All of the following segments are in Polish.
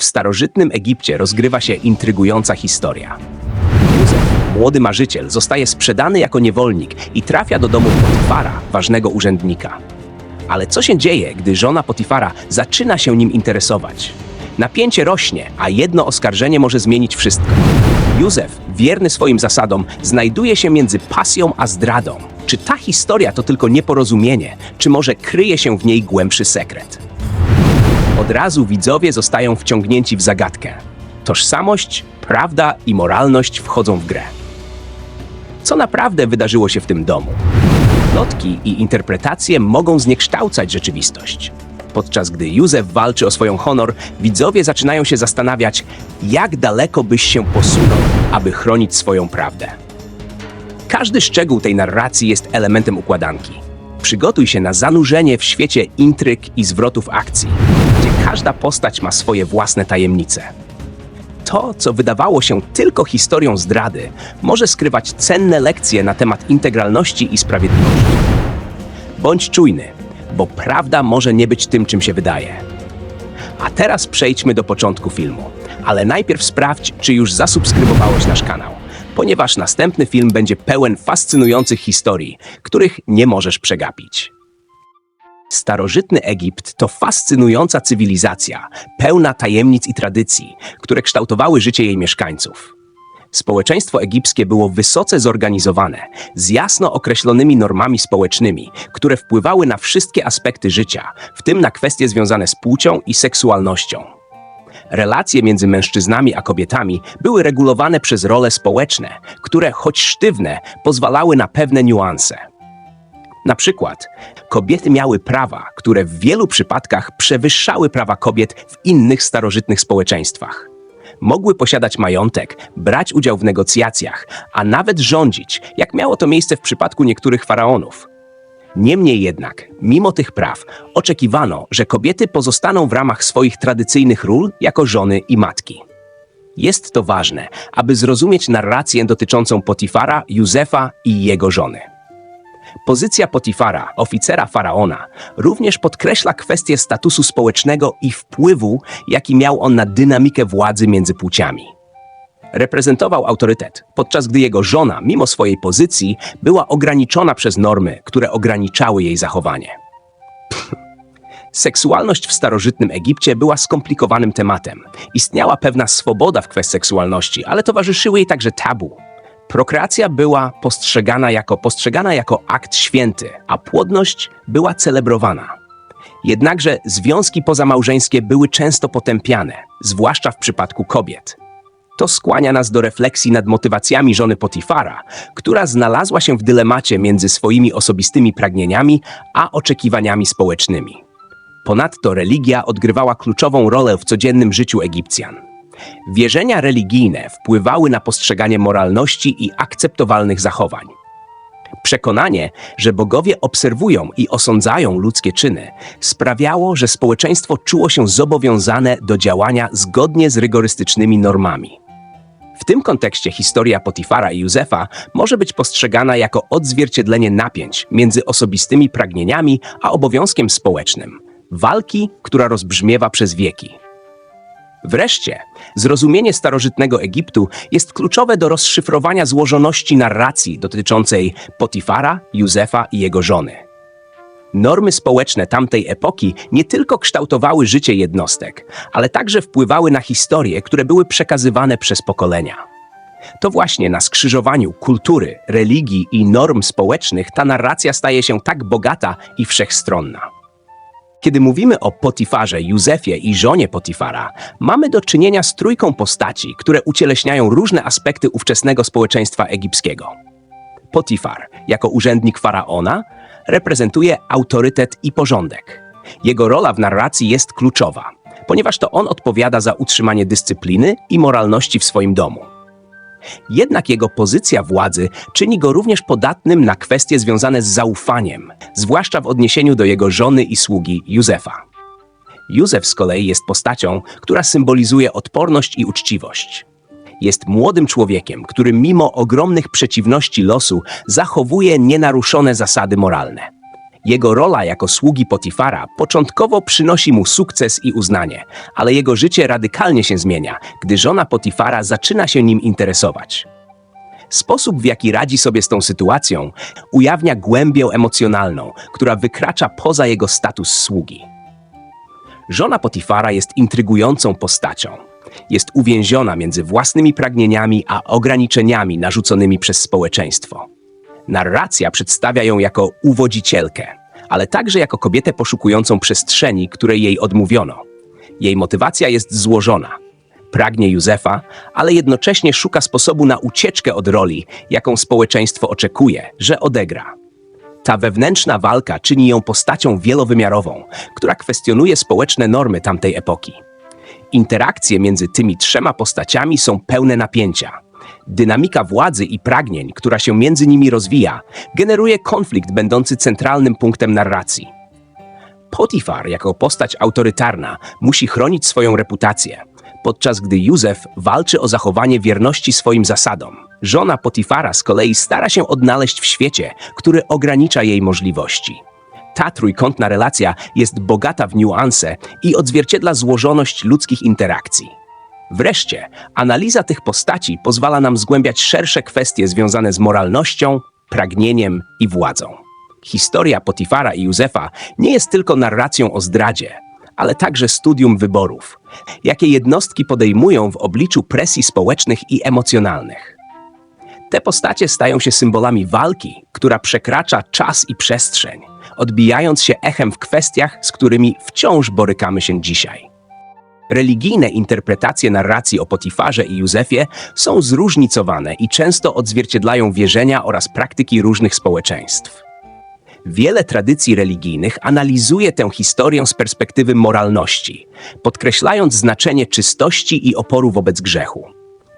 W starożytnym Egipcie rozgrywa się intrygująca historia. Józef, młody marzyciel, zostaje sprzedany jako niewolnik i trafia do domu Potifara, ważnego urzędnika. Ale co się dzieje, gdy żona Potifara zaczyna się nim interesować? Napięcie rośnie, a jedno oskarżenie może zmienić wszystko. Józef, wierny swoim zasadom, znajduje się między pasją a zdradą. Czy ta historia to tylko nieporozumienie, czy może kryje się w niej głębszy sekret? Od razu widzowie zostają wciągnięci w zagadkę. Tożsamość, prawda i moralność wchodzą w grę. Co naprawdę wydarzyło się w tym domu? Plotki i interpretacje mogą zniekształcać rzeczywistość. Podczas gdy Józef walczy o swoją honor, widzowie zaczynają się zastanawiać, jak daleko byś się posunął, aby chronić swoją prawdę. Każdy szczegół tej narracji jest elementem układanki. Przygotuj się na zanurzenie w świecie intryg i zwrotów akcji, każda postać ma swoje własne tajemnice. To, co wydawało się tylko historią zdrady, może skrywać cenne lekcje na temat integralności i sprawiedliwości. Bądź czujny, bo prawda może nie być tym, czym się wydaje. A teraz przejdźmy do początku filmu. Ale najpierw sprawdź, czy już zasubskrybowałeś nasz kanał, ponieważ następny film będzie pełen fascynujących historii, których nie możesz przegapić. Starożytny Egipt to fascynująca cywilizacja, pełna tajemnic i tradycji, które kształtowały życie jej mieszkańców. Społeczeństwo egipskie było wysoce zorganizowane, z jasno określonymi normami społecznymi, które wpływały na wszystkie aspekty życia, w tym na kwestie związane z płcią i seksualnością. Relacje między mężczyznami a kobietami były regulowane przez role społeczne, które, choć sztywne, pozwalały na pewne niuanse. Na przykład, kobiety miały prawa, które w wielu przypadkach przewyższały prawa kobiet w innych starożytnych społeczeństwach. Mogły posiadać majątek, brać udział w negocjacjach, a nawet rządzić, jak miało to miejsce w przypadku niektórych faraonów. Niemniej jednak, mimo tych praw, oczekiwano, że kobiety pozostaną w ramach swoich tradycyjnych ról jako żony i matki. Jest to ważne, aby zrozumieć narrację dotyczącą Potifara, Józefa i jego żony. Pozycja Potifara, oficera faraona, również podkreśla kwestię statusu społecznego i wpływu, jaki miał on na dynamikę władzy między płciami. Reprezentował autorytet, podczas gdy jego żona, mimo swojej pozycji, była ograniczona przez normy, które ograniczały jej zachowanie. Seksualność w starożytnym Egipcie była skomplikowanym tematem. Istniała pewna swoboda w kwestii seksualności, ale towarzyszyły jej także tabu. Prokreacja była postrzegana jako, postrzegana jako akt święty, a płodność była celebrowana. Jednakże związki pozamałżeńskie były często potępiane, zwłaszcza w przypadku kobiet. To skłania nas do refleksji nad motywacjami żony Potifara, która znalazła się w dylemacie między swoimi osobistymi pragnieniami a oczekiwaniami społecznymi. Ponadto religia odgrywała kluczową rolę w codziennym życiu Egipcjan. Wierzenia religijne wpływały na postrzeganie moralności i akceptowalnych zachowań. Przekonanie, że bogowie obserwują i osądzają ludzkie czyny, sprawiało, że społeczeństwo czuło się zobowiązane do działania zgodnie z rygorystycznymi normami. W tym kontekście historia Potifara i Józefa może być postrzegana jako odzwierciedlenie napięć między osobistymi pragnieniami a obowiązkiem społecznym walki, która rozbrzmiewa przez wieki. Wreszcie, zrozumienie starożytnego Egiptu jest kluczowe do rozszyfrowania złożoności narracji dotyczącej Potifara, Józefa i jego żony. Normy społeczne tamtej epoki nie tylko kształtowały życie jednostek, ale także wpływały na historie, które były przekazywane przez pokolenia. To właśnie na skrzyżowaniu kultury, religii i norm społecznych ta narracja staje się tak bogata i wszechstronna. Kiedy mówimy o Potifarze, Józefie i żonie Potifara, mamy do czynienia z trójką postaci, które ucieleśniają różne aspekty ówczesnego społeczeństwa egipskiego. Potifar, jako urzędnik faraona, reprezentuje autorytet i porządek. Jego rola w narracji jest kluczowa, ponieważ to on odpowiada za utrzymanie dyscypliny i moralności w swoim domu. Jednak jego pozycja władzy czyni go również podatnym na kwestie związane z zaufaniem, zwłaszcza w odniesieniu do jego żony i sługi Józefa. Józef z kolei jest postacią, która symbolizuje odporność i uczciwość. Jest młodym człowiekiem, który mimo ogromnych przeciwności losu zachowuje nienaruszone zasady moralne. Jego rola jako sługi Potifara początkowo przynosi mu sukces i uznanie, ale jego życie radykalnie się zmienia, gdy żona Potifara zaczyna się nim interesować. Sposób, w jaki radzi sobie z tą sytuacją, ujawnia głębię emocjonalną, która wykracza poza jego status sługi. Żona Potifara jest intrygującą postacią. Jest uwięziona między własnymi pragnieniami a ograniczeniami narzuconymi przez społeczeństwo. Narracja przedstawia ją jako uwodzicielkę, ale także jako kobietę poszukującą przestrzeni, której jej odmówiono. Jej motywacja jest złożona. Pragnie Józefa, ale jednocześnie szuka sposobu na ucieczkę od roli, jaką społeczeństwo oczekuje, że odegra. Ta wewnętrzna walka czyni ją postacią wielowymiarową, która kwestionuje społeczne normy tamtej epoki. Interakcje między tymi trzema postaciami są pełne napięcia. Dynamika władzy i pragnień, która się między nimi rozwija, generuje konflikt będący centralnym punktem narracji. Potifar, jako postać autorytarna, musi chronić swoją reputację, podczas gdy Józef walczy o zachowanie wierności swoim zasadom. Żona Potifara z kolei stara się odnaleźć w świecie, który ogranicza jej możliwości. Ta trójkątna relacja jest bogata w niuanse i odzwierciedla złożoność ludzkich interakcji. Wreszcie, analiza tych postaci pozwala nam zgłębiać szersze kwestie związane z moralnością, pragnieniem i władzą. Historia Potifara i Józefa nie jest tylko narracją o zdradzie, ale także studium wyborów, jakie jednostki podejmują w obliczu presji społecznych i emocjonalnych. Te postacie stają się symbolami walki, która przekracza czas i przestrzeń, odbijając się echem w kwestiach, z którymi wciąż borykamy się dzisiaj. Religijne interpretacje narracji o Potifarze i Józefie są zróżnicowane i często odzwierciedlają wierzenia oraz praktyki różnych społeczeństw. Wiele tradycji religijnych analizuje tę historię z perspektywy moralności, podkreślając znaczenie czystości i oporu wobec grzechu.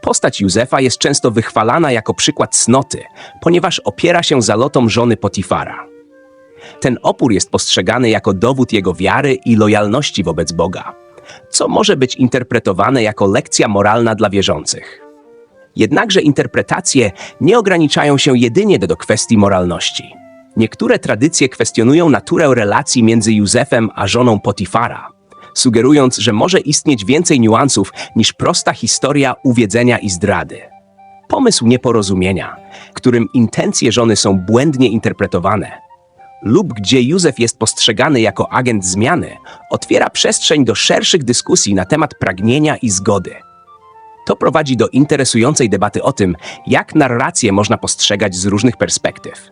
Postać Józefa jest często wychwalana jako przykład cnoty, ponieważ opiera się zalotom żony Potifara. Ten opór jest postrzegany jako dowód jego wiary i lojalności wobec Boga, co może być interpretowane jako lekcja moralna dla wierzących. Jednakże interpretacje nie ograniczają się jedynie do kwestii moralności. Niektóre tradycje kwestionują naturę relacji między Józefem a żoną Potifara, sugerując, że może istnieć więcej niuansów niż prosta historia uwiedzenia i zdrady. Pomysł nieporozumienia, którym intencje żony są błędnie interpretowane, lub gdzie Józef jest postrzegany jako agent zmiany, otwiera przestrzeń do szerszych dyskusji na temat pragnienia i zgody. To prowadzi do interesującej debaty o tym, jak narrację można postrzegać z różnych perspektyw.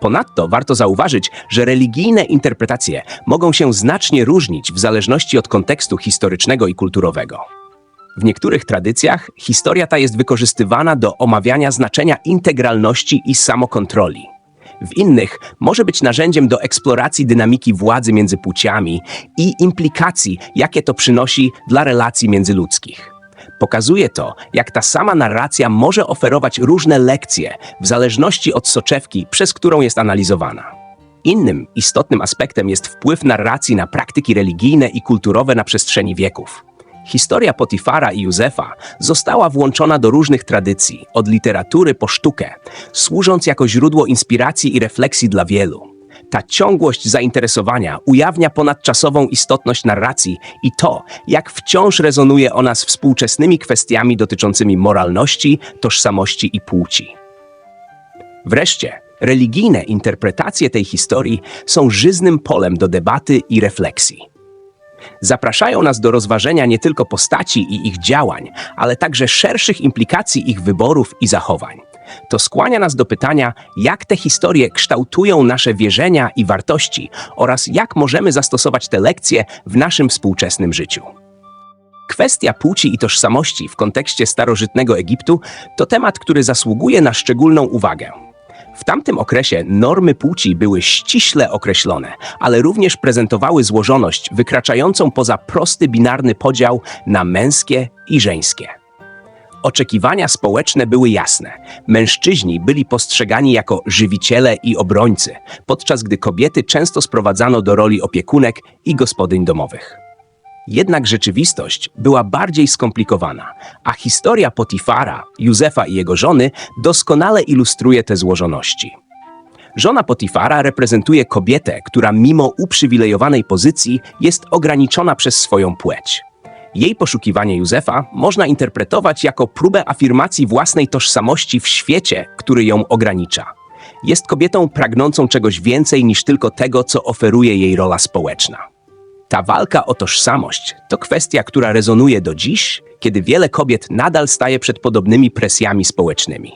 Ponadto warto zauważyć, że religijne interpretacje mogą się znacznie różnić w zależności od kontekstu historycznego i kulturowego. W niektórych tradycjach historia ta jest wykorzystywana do omawiania znaczenia integralności i samokontroli. W innych może być narzędziem do eksploracji dynamiki władzy między płciami i implikacji, jakie to przynosi dla relacji międzyludzkich. Pokazuje to, jak ta sama narracja może oferować różne lekcje w zależności od soczewki, przez którą jest analizowana. Innym istotnym aspektem jest wpływ narracji na praktyki religijne i kulturowe na przestrzeni wieków. Historia Potifara i Józefa została włączona do różnych tradycji, od literatury po sztukę, służąc jako źródło inspiracji i refleksji dla wielu. Ta ciągłość zainteresowania ujawnia ponadczasową istotność narracji i to, jak wciąż rezonuje ona z współczesnymi kwestiami dotyczącymi moralności, tożsamości i płci. Wreszcie, religijne interpretacje tej historii są żyznym polem do debaty i refleksji. Zapraszają nas do rozważenia nie tylko postaci i ich działań, ale także szerszych implikacji ich wyborów i zachowań to skłania nas do pytania, jak te historie kształtują nasze wierzenia i wartości oraz jak możemy zastosować te lekcje w naszym współczesnym życiu. Kwestia płci i tożsamości w kontekście starożytnego Egiptu to temat, który zasługuje na szczególną uwagę. W tamtym okresie normy płci były ściśle określone, ale również prezentowały złożoność wykraczającą poza prosty binarny podział na męskie i żeńskie. Oczekiwania społeczne były jasne. Mężczyźni byli postrzegani jako żywiciele i obrońcy, podczas gdy kobiety często sprowadzano do roli opiekunek i gospodyń domowych. Jednak rzeczywistość była bardziej skomplikowana, a historia Potifara, Józefa i jego żony doskonale ilustruje te złożoności. Żona Potifara reprezentuje kobietę, która mimo uprzywilejowanej pozycji jest ograniczona przez swoją płeć. Jej poszukiwanie Józefa można interpretować jako próbę afirmacji własnej tożsamości w świecie, który ją ogranicza. Jest kobietą pragnącą czegoś więcej niż tylko tego, co oferuje jej rola społeczna. Ta walka o tożsamość to kwestia, która rezonuje do dziś, kiedy wiele kobiet nadal staje przed podobnymi presjami społecznymi.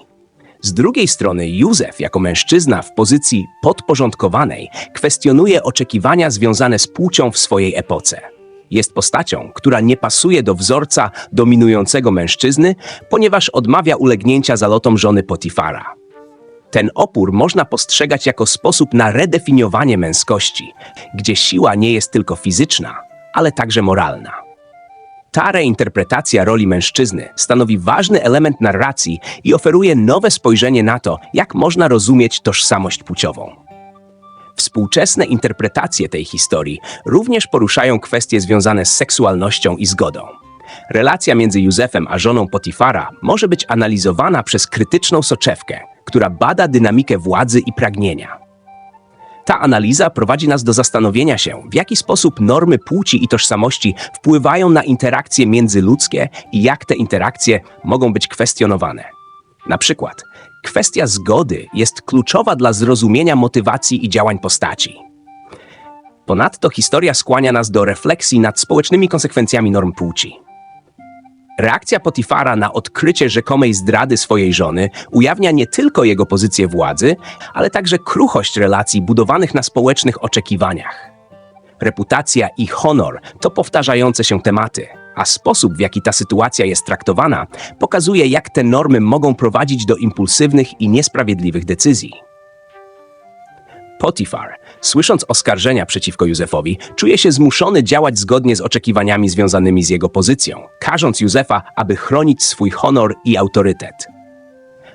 Z drugiej strony Józef, jako mężczyzna w pozycji podporządkowanej, kwestionuje oczekiwania związane z płcią w swojej epoce. Jest postacią, która nie pasuje do wzorca dominującego mężczyzny, ponieważ odmawia ulegnięcia zalotom żony Potifara. Ten opór można postrzegać jako sposób na redefiniowanie męskości, gdzie siła nie jest tylko fizyczna, ale także moralna. Ta reinterpretacja roli mężczyzny stanowi ważny element narracji i oferuje nowe spojrzenie na to, jak można rozumieć tożsamość płciową. Współczesne interpretacje tej historii również poruszają kwestie związane z seksualnością i zgodą. Relacja między Józefem a żoną Potifara może być analizowana przez krytyczną soczewkę, która bada dynamikę władzy i pragnienia. Ta analiza prowadzi nas do zastanowienia się, w jaki sposób normy płci i tożsamości wpływają na interakcje międzyludzkie i jak te interakcje mogą być kwestionowane. Na przykład, kwestia zgody jest kluczowa dla zrozumienia motywacji i działań postaci. Ponadto historia skłania nas do refleksji nad społecznymi konsekwencjami norm płci. Reakcja Potifara na odkrycie rzekomej zdrady swojej żony ujawnia nie tylko jego pozycję władzy, ale także kruchość relacji budowanych na społecznych oczekiwaniach. Reputacja i honor to powtarzające się tematy, a sposób, w jaki ta sytuacja jest traktowana, pokazuje, jak te normy mogą prowadzić do impulsywnych i niesprawiedliwych decyzji. Potifar, słysząc oskarżenia przeciwko Józefowi, czuje się zmuszony działać zgodnie z oczekiwaniami związanymi z jego pozycją, każąc Józefa, aby chronić swój honor i autorytet.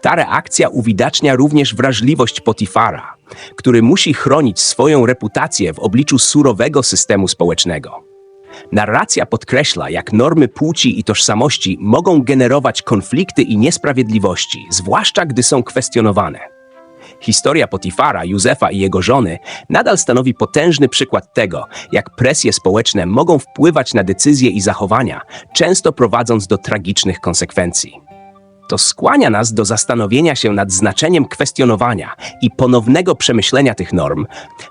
Ta reakcja uwidacznia również wrażliwość Potifara, który musi chronić swoją reputację w obliczu surowego systemu społecznego. Narracja podkreśla, jak normy płci i tożsamości mogą generować konflikty i niesprawiedliwości, zwłaszcza gdy są kwestionowane. Historia Potifara, Józefa i jego żony nadal stanowi potężny przykład tego, jak presje społeczne mogą wpływać na decyzje i zachowania, często prowadząc do tragicznych konsekwencji. To skłania nas do zastanowienia się nad znaczeniem kwestionowania i ponownego przemyślenia tych norm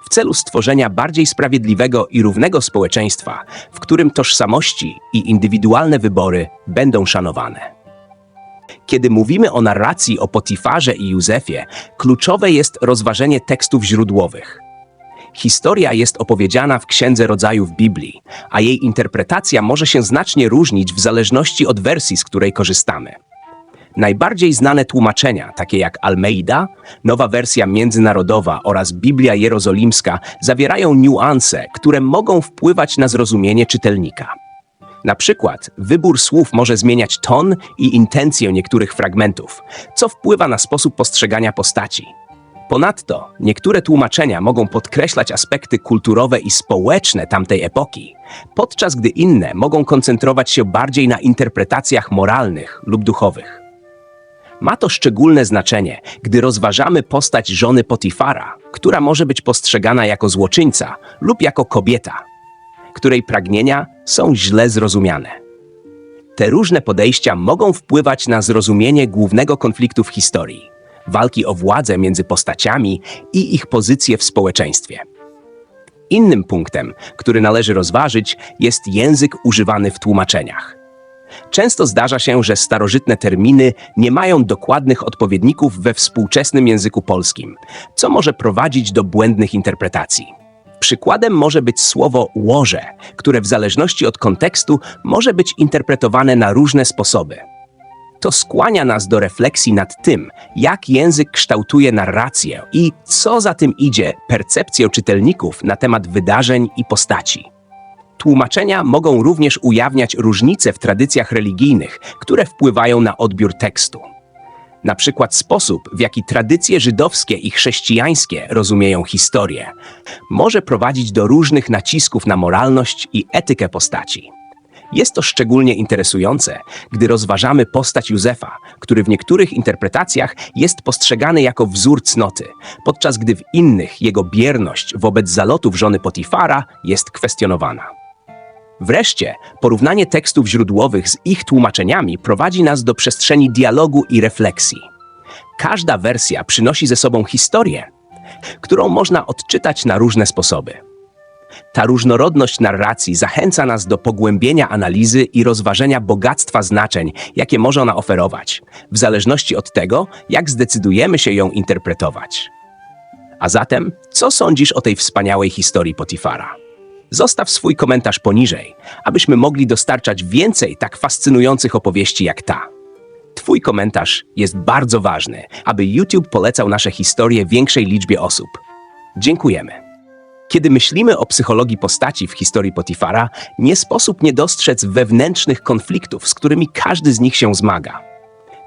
w celu stworzenia bardziej sprawiedliwego i równego społeczeństwa, w którym tożsamości i indywidualne wybory będą szanowane. Kiedy mówimy o narracji o Potifarze i Józefie, kluczowe jest rozważenie tekstów źródłowych. Historia jest opowiedziana w Księdze Rodzajów Biblii, a jej interpretacja może się znacznie różnić w zależności od wersji, z której korzystamy. Najbardziej znane tłumaczenia, takie jak Almeida, nowa wersja międzynarodowa oraz Biblia Jerozolimska, zawierają niuanse, które mogą wpływać na zrozumienie czytelnika. Na przykład wybór słów może zmieniać ton i intencję niektórych fragmentów, co wpływa na sposób postrzegania postaci. Ponadto niektóre tłumaczenia mogą podkreślać aspekty kulturowe i społeczne tamtej epoki, podczas gdy inne mogą koncentrować się bardziej na interpretacjach moralnych lub duchowych. Ma to szczególne znaczenie, gdy rozważamy postać żony Potifara, która może być postrzegana jako złoczyńca lub jako kobieta, której pragnienia są źle zrozumiane. Te różne podejścia mogą wpływać na zrozumienie głównego konfliktu w historii walki o władzę między postaciami i ich pozycję w społeczeństwie. Innym punktem, który należy rozważyć, jest język używany w tłumaczeniach. Często zdarza się, że starożytne terminy nie mają dokładnych odpowiedników we współczesnym języku polskim, co może prowadzić do błędnych interpretacji. Przykładem może być słowo łoże, które w zależności od kontekstu może być interpretowane na różne sposoby. To skłania nas do refleksji nad tym, jak język kształtuje narrację i co za tym idzie percepcję czytelników na temat wydarzeń i postaci. Tłumaczenia mogą również ujawniać różnice w tradycjach religijnych, które wpływają na odbiór tekstu. Na przykład sposób, w jaki tradycje żydowskie i chrześcijańskie rozumieją historię, może prowadzić do różnych nacisków na moralność i etykę postaci. Jest to szczególnie interesujące, gdy rozważamy postać Józefa, który w niektórych interpretacjach jest postrzegany jako wzór cnoty, podczas gdy w innych jego bierność wobec zalotów żony Potifara jest kwestionowana. Wreszcie, porównanie tekstów źródłowych z ich tłumaczeniami prowadzi nas do przestrzeni dialogu i refleksji. Każda wersja przynosi ze sobą historię, którą można odczytać na różne sposoby. Ta różnorodność narracji zachęca nas do pogłębienia analizy i rozważenia bogactwa znaczeń, jakie może ona oferować, w zależności od tego, jak zdecydujemy się ją interpretować. A zatem, co sądzisz o tej wspaniałej historii Potifara? Zostaw swój komentarz poniżej, abyśmy mogli dostarczać więcej tak fascynujących opowieści jak ta. Twój komentarz jest bardzo ważny, aby YouTube polecał nasze historie większej liczbie osób. Dziękujemy. Kiedy myślimy o psychologii postaci w historii Potifara, nie sposób nie dostrzec wewnętrznych konfliktów, z którymi każdy z nich się zmaga.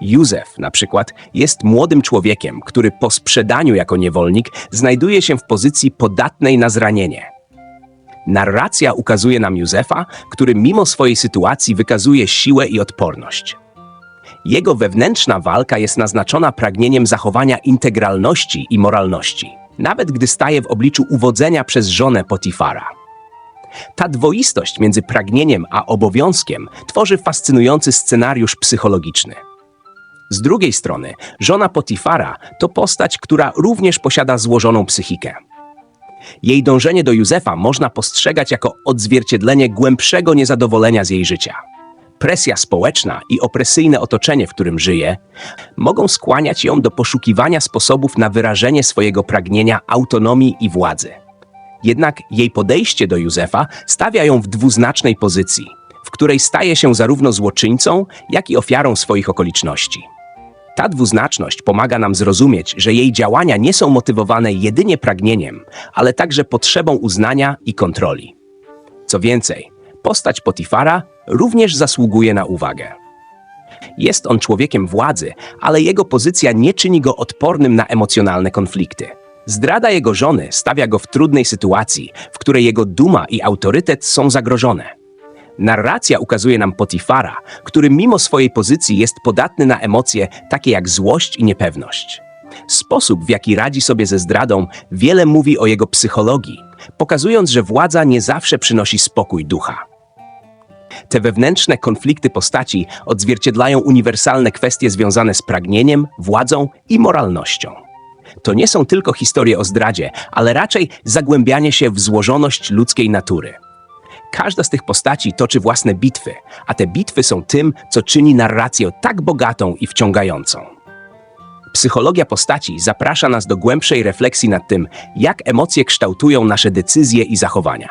Józef, na przykład, jest młodym człowiekiem, który po sprzedaniu jako niewolnik znajduje się w pozycji podatnej na zranienie. Narracja ukazuje nam Józefa, który mimo swojej sytuacji wykazuje siłę i odporność. Jego wewnętrzna walka jest naznaczona pragnieniem zachowania integralności i moralności, nawet gdy staje w obliczu uwodzenia przez żonę Potifara. Ta dwoistość między pragnieniem a obowiązkiem tworzy fascynujący scenariusz psychologiczny. Z drugiej strony, żona Potifara to postać, która również posiada złożoną psychikę. Jej dążenie do Józefa można postrzegać jako odzwierciedlenie głębszego niezadowolenia z jej życia. Presja społeczna i opresyjne otoczenie, w którym żyje, mogą skłaniać ją do poszukiwania sposobów na wyrażenie swojego pragnienia autonomii i władzy. Jednak jej podejście do Józefa stawia ją w dwuznacznej pozycji, w której staje się zarówno złoczyńcą, jak i ofiarą swoich okoliczności. Ta dwuznaczność pomaga nam zrozumieć, że jej działania nie są motywowane jedynie pragnieniem, ale także potrzebą uznania i kontroli. Co więcej, postać Potifara również zasługuje na uwagę. Jest on człowiekiem władzy, ale jego pozycja nie czyni go odpornym na emocjonalne konflikty. Zdrada jego żony stawia go w trudnej sytuacji, w której jego duma i autorytet są zagrożone. Narracja ukazuje nam Potifara, który mimo swojej pozycji jest podatny na emocje takie jak złość i niepewność. Sposób, w jaki radzi sobie ze zdradą, wiele mówi o jego psychologii, pokazując, że władza nie zawsze przynosi spokój ducha. Te wewnętrzne konflikty postaci odzwierciedlają uniwersalne kwestie związane z pragnieniem, władzą i moralnością. To nie są tylko historie o zdradzie, ale raczej zagłębianie się w złożoność ludzkiej natury. Każda z tych postaci toczy własne bitwy, a te bitwy są tym, co czyni narrację tak bogatą i wciągającą. Psychologia postaci zaprasza nas do głębszej refleksji nad tym, jak emocje kształtują nasze decyzje i zachowania.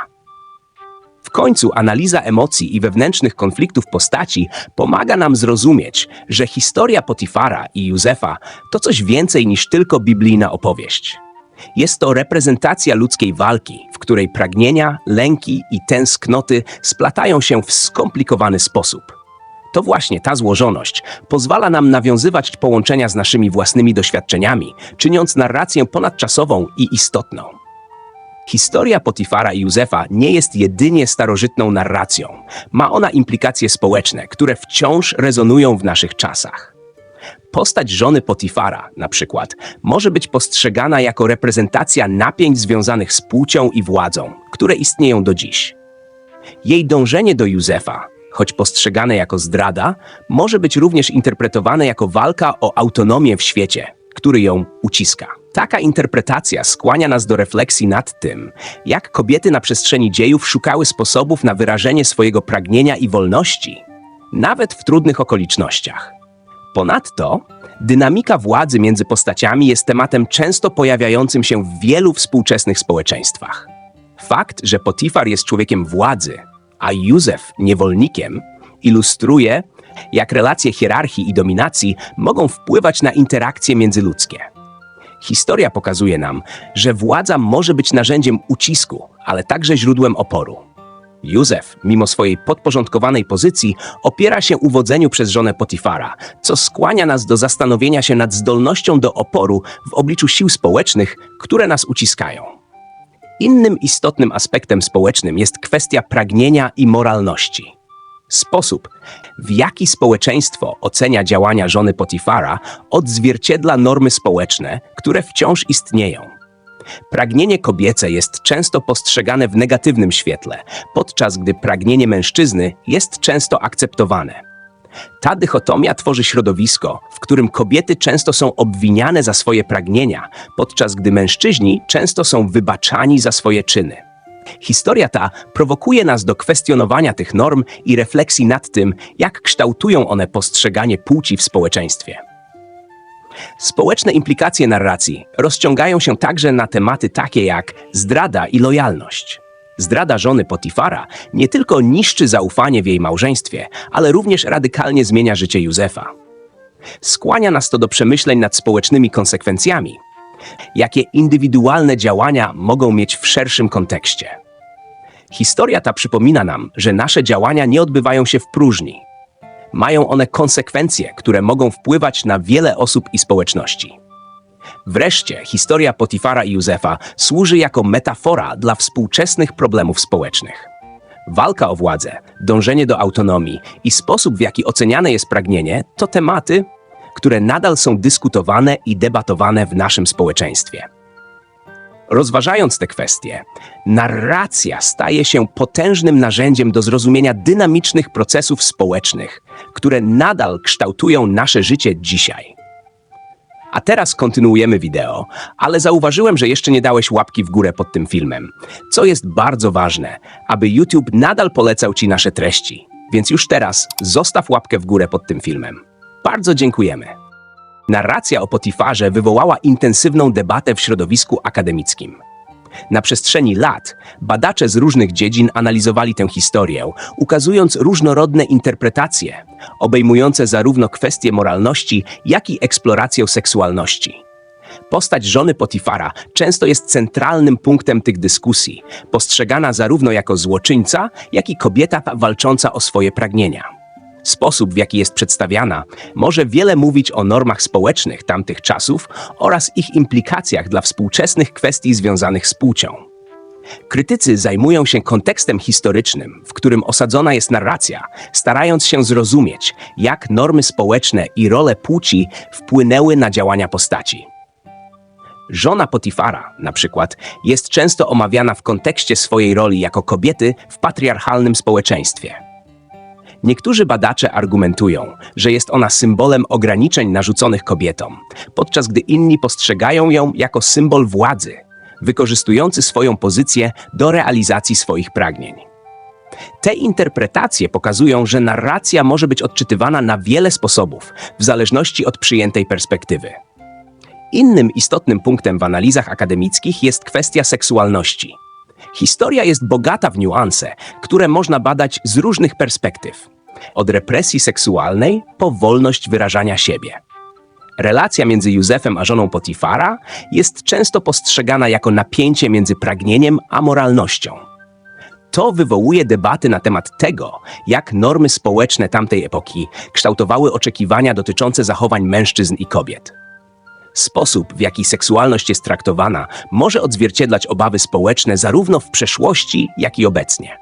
W końcu analiza emocji i wewnętrznych konfliktów postaci pomaga nam zrozumieć, że historia Potifara i Józefa to coś więcej niż tylko biblijna opowieść. Jest to reprezentacja ludzkiej walki, w której pragnienia, lęki i tęsknoty splatają się w skomplikowany sposób. To właśnie ta złożoność pozwala nam nawiązywać połączenia z naszymi własnymi doświadczeniami, czyniąc narrację ponadczasową i istotną. Historia Potifara i Józefa nie jest jedynie starożytną narracją. Ma ona implikacje społeczne, które wciąż rezonują w naszych czasach. Postać żony Potifara, na przykład, może być postrzegana jako reprezentacja napięć związanych z płcią i władzą, które istnieją do dziś. Jej dążenie do Józefa, choć postrzegane jako zdrada, może być również interpretowane jako walka o autonomię w świecie, który ją uciska. Taka interpretacja skłania nas do refleksji nad tym, jak kobiety na przestrzeni dziejów szukały sposobów na wyrażenie swojego pragnienia i wolności, nawet w trudnych okolicznościach. Ponadto, dynamika władzy między postaciami jest tematem często pojawiającym się w wielu współczesnych społeczeństwach. Fakt, że Potifar jest człowiekiem władzy, a Józef niewolnikiem, ilustruje, jak relacje hierarchii i dominacji mogą wpływać na interakcje międzyludzkie. Historia pokazuje nam, że władza może być narzędziem ucisku, ale także źródłem oporu. Józef, mimo swojej podporządkowanej pozycji, opiera się uwodzeniu przez żonę Potifara, co skłania nas do zastanowienia się nad zdolnością do oporu w obliczu sił społecznych, które nas uciskają. Innym istotnym aspektem społecznym jest kwestia pragnienia i moralności. Sposób, w jaki społeczeństwo ocenia działania żony Potifara, odzwierciedla normy społeczne, które wciąż istnieją. Pragnienie kobiece jest często postrzegane w negatywnym świetle, podczas gdy pragnienie mężczyzny jest często akceptowane. Ta dychotomia tworzy środowisko, w którym kobiety często są obwiniane za swoje pragnienia, podczas gdy mężczyźni często są wybaczani za swoje czyny. Historia ta prowokuje nas do kwestionowania tych norm i refleksji nad tym, jak kształtują one postrzeganie płci w społeczeństwie. Społeczne implikacje narracji rozciągają się także na tematy takie jak zdrada i lojalność. Zdrada żony Potifara nie tylko niszczy zaufanie w jej małżeństwie, ale również radykalnie zmienia życie Józefa. Skłania nas to do przemyśleń nad społecznymi konsekwencjami, jakie indywidualne działania mogą mieć w szerszym kontekście. Historia ta przypomina nam, że nasze działania nie odbywają się w próżni. Mają one konsekwencje, które mogą wpływać na wiele osób i społeczności. Wreszcie historia Potifara i Józefa służy jako metafora dla współczesnych problemów społecznych. Walka o władzę, dążenie do autonomii i sposób, w jaki oceniane jest pragnienie, to tematy, które nadal są dyskutowane i debatowane w naszym społeczeństwie. Rozważając te kwestie, narracja staje się potężnym narzędziem do zrozumienia dynamicznych procesów społecznych, które nadal kształtują nasze życie dzisiaj. A teraz kontynuujemy wideo, ale zauważyłem, że jeszcze nie dałeś łapki w górę pod tym filmem, co jest bardzo ważne, aby YouTube nadal polecał Ci nasze treści. Więc już teraz zostaw łapkę w górę pod tym filmem. Bardzo dziękujemy. Narracja o Potifarze wywołała intensywną debatę w środowisku akademickim. Na przestrzeni lat badacze z różnych dziedzin analizowali tę historię, ukazując różnorodne interpretacje, obejmujące zarówno kwestie moralności, jak i eksplorację seksualności. Postać żony Potifara często jest centralnym punktem tych dyskusji, postrzegana zarówno jako złoczyńca, jak i kobieta walcząca o swoje pragnienia. Sposób, w jaki jest przedstawiana, może wiele mówić o normach społecznych tamtych czasów oraz ich implikacjach dla współczesnych kwestii związanych z płcią. Krytycy zajmują się kontekstem historycznym, w którym osadzona jest narracja, starając się zrozumieć, jak normy społeczne i role płci wpłynęły na działania postaci. Żona Potifara, na przykład, jest często omawiana w kontekście swojej roli jako kobiety w patriarchalnym społeczeństwie. Niektórzy badacze argumentują, że jest ona symbolem ograniczeń narzuconych kobietom, podczas gdy inni postrzegają ją jako symbol władzy, wykorzystujący swoją pozycję do realizacji swoich pragnień. Te interpretacje pokazują, że narracja może być odczytywana na wiele sposobów, w zależności od przyjętej perspektywy. Innym istotnym punktem w analizach akademickich jest kwestia seksualności. Historia jest bogata w niuanse, które można badać z różnych perspektyw. Od represji seksualnej po wolność wyrażania siebie. Relacja między Józefem a żoną Potifara jest często postrzegana jako napięcie między pragnieniem a moralnością. To wywołuje debaty na temat tego, jak normy społeczne tamtej epoki kształtowały oczekiwania dotyczące zachowań mężczyzn i kobiet. Sposób, w jaki seksualność jest traktowana, może odzwierciedlać obawy społeczne zarówno w przeszłości, jak i obecnie.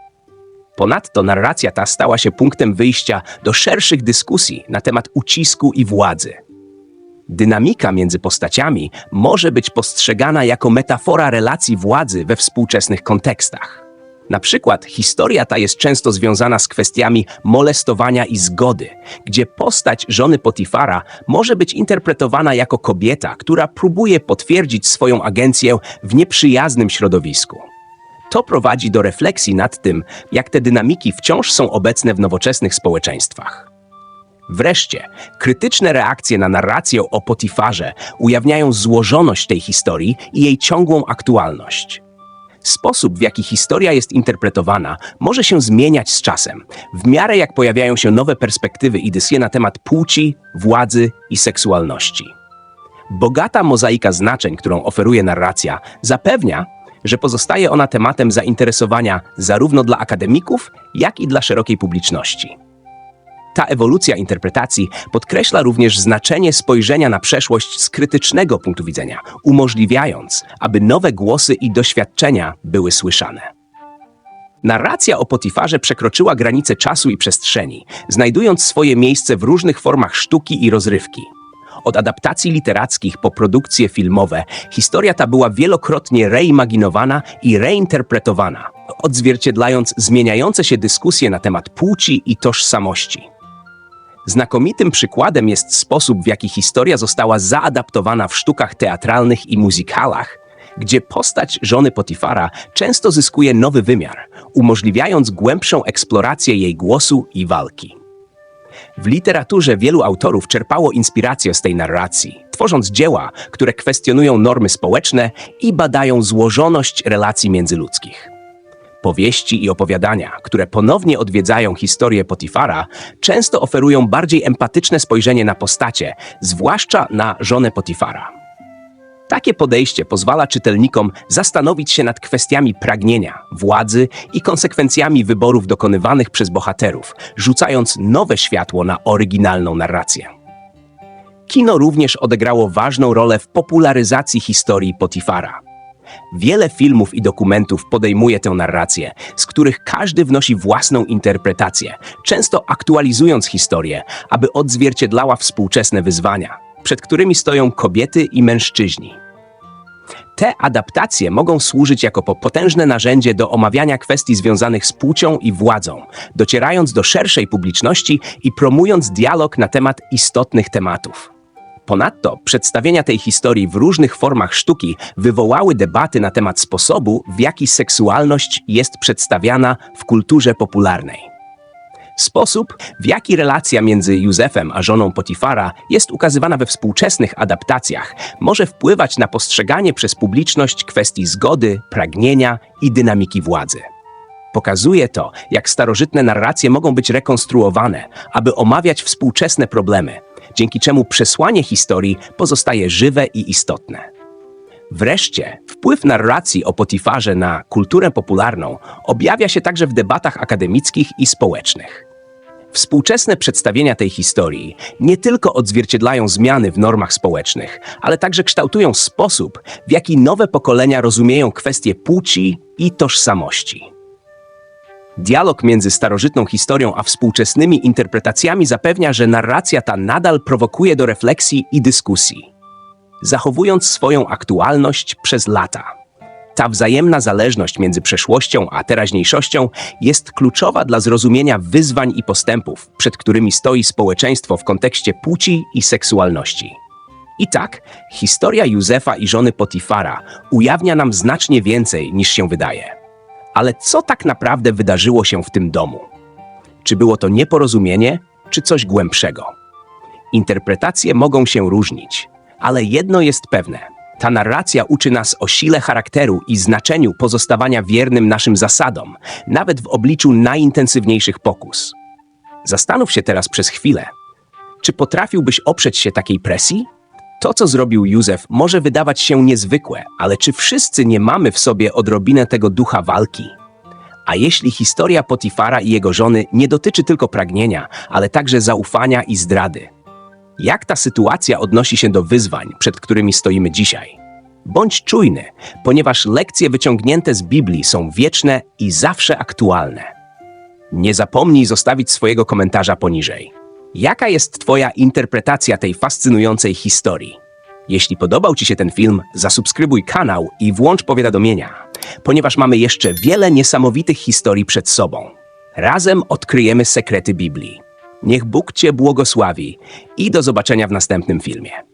Ponadto narracja ta stała się punktem wyjścia do szerszych dyskusji na temat ucisku i władzy. Dynamika między postaciami może być postrzegana jako metafora relacji władzy we współczesnych kontekstach. Na przykład historia ta jest często związana z kwestiami molestowania i zgody, gdzie postać żony Potifara może być interpretowana jako kobieta, która próbuje potwierdzić swoją agencję w nieprzyjaznym środowisku. To prowadzi do refleksji nad tym, jak te dynamiki wciąż są obecne w nowoczesnych społeczeństwach. Wreszcie, krytyczne reakcje na narrację o Potifarze ujawniają złożoność tej historii i jej ciągłą aktualność. Sposób, w jaki historia jest interpretowana, może się zmieniać z czasem, w miarę jak pojawiają się nowe perspektywy i dyskusje na temat płci, władzy i seksualności. Bogata mozaika znaczeń, którą oferuje narracja, zapewnia, że pozostaje ona tematem zainteresowania zarówno dla akademików, jak i dla szerokiej publiczności. Ta ewolucja interpretacji podkreśla również znaczenie spojrzenia na przeszłość z krytycznego punktu widzenia, umożliwiając, aby nowe głosy i doświadczenia były słyszane. Narracja o Potifarze przekroczyła granice czasu i przestrzeni, znajdując swoje miejsce w różnych formach sztuki i rozrywki. Od adaptacji literackich po produkcje filmowe, historia ta była wielokrotnie reimaginowana i reinterpretowana, odzwierciedlając zmieniające się dyskusje na temat płci i tożsamości. Znakomitym przykładem jest sposób, w jaki historia została zaadaptowana w sztukach teatralnych i muzykalach, gdzie postać żony Potifara często zyskuje nowy wymiar, umożliwiając głębszą eksplorację jej głosu i walki. W literaturze wielu autorów czerpało inspirację z tej narracji, tworząc dzieła, które kwestionują normy społeczne i badają złożoność relacji międzyludzkich. Powieści i opowiadania, które ponownie odwiedzają historię Potifara, często oferują bardziej empatyczne spojrzenie na postacie, zwłaszcza na żonę Potifara. Takie podejście pozwala czytelnikom zastanowić się nad kwestiami pragnienia, władzy i konsekwencjami wyborów dokonywanych przez bohaterów, rzucając nowe światło na oryginalną narrację. Kino również odegrało ważną rolę w popularyzacji historii Potifara. Wiele filmów i dokumentów podejmuje tę narrację, z których każdy wnosi własną interpretację, często aktualizując historię, aby odzwierciedlała współczesne wyzwania, przed którymi stoją kobiety i mężczyźni. Te adaptacje mogą służyć jako po- potężne narzędzie do omawiania kwestii związanych z płcią i władzą, docierając do szerszej publiczności i promując dialog na temat istotnych tematów. Ponadto przedstawienia tej historii w różnych formach sztuki wywołały debaty na temat sposobu, w jaki seksualność jest przedstawiana w kulturze popularnej. Sposób, w jaki relacja między Józefem a żoną Potifara jest ukazywana we współczesnych adaptacjach, może wpływać na postrzeganie przez publiczność kwestii zgody, pragnienia i dynamiki władzy. Pokazuje to, jak starożytne narracje mogą być rekonstruowane, aby omawiać współczesne problemy, dzięki czemu przesłanie historii pozostaje żywe i istotne. Wreszcie, wpływ narracji o Potifarze na kulturę popularną objawia się także w debatach akademickich i społecznych. Współczesne przedstawienia tej historii nie tylko odzwierciedlają zmiany w normach społecznych, ale także kształtują sposób, w jaki nowe pokolenia rozumieją kwestie płci i tożsamości. Dialog między starożytną historią a współczesnymi interpretacjami zapewnia, że narracja ta nadal prowokuje do refleksji i dyskusji, zachowując swoją aktualność przez lata. Ta wzajemna zależność między przeszłością a teraźniejszością jest kluczowa dla zrozumienia wyzwań i postępów, przed którymi stoi społeczeństwo w kontekście płci i seksualności. I tak, historia Józefa i żony Potifara ujawnia nam znacznie więcej niż się wydaje. Ale co tak naprawdę wydarzyło się w tym domu? Czy było to nieporozumienie, czy coś głębszego? Interpretacje mogą się różnić, ale jedno jest pewne. Ta narracja uczy nas o sile charakteru i znaczeniu pozostawania wiernym naszym zasadom, nawet w obliczu najintensywniejszych pokus. Zastanów się teraz przez chwilę. Czy potrafiłbyś oprzeć się takiej presji? To, co zrobił Józef, może wydawać się niezwykłe, ale czy wszyscy nie mamy w sobie odrobinę tego ducha walki? A jeśli historia Potifara i jego żony nie dotyczy tylko pragnienia, ale także zaufania i zdrady? Jak ta sytuacja odnosi się do wyzwań, przed którymi stoimy dzisiaj? Bądź czujny, ponieważ lekcje wyciągnięte z Biblii są wieczne i zawsze aktualne. Nie zapomnij zostawić swojego komentarza poniżej. Jaka jest Twoja interpretacja tej fascynującej historii? Jeśli podobał Ci się ten film, zasubskrybuj kanał i włącz powiadomienia, ponieważ mamy jeszcze wiele niesamowitych historii przed sobą. Razem odkryjemy sekrety Biblii. Niech Bóg Cię błogosławi i do zobaczenia w następnym filmie.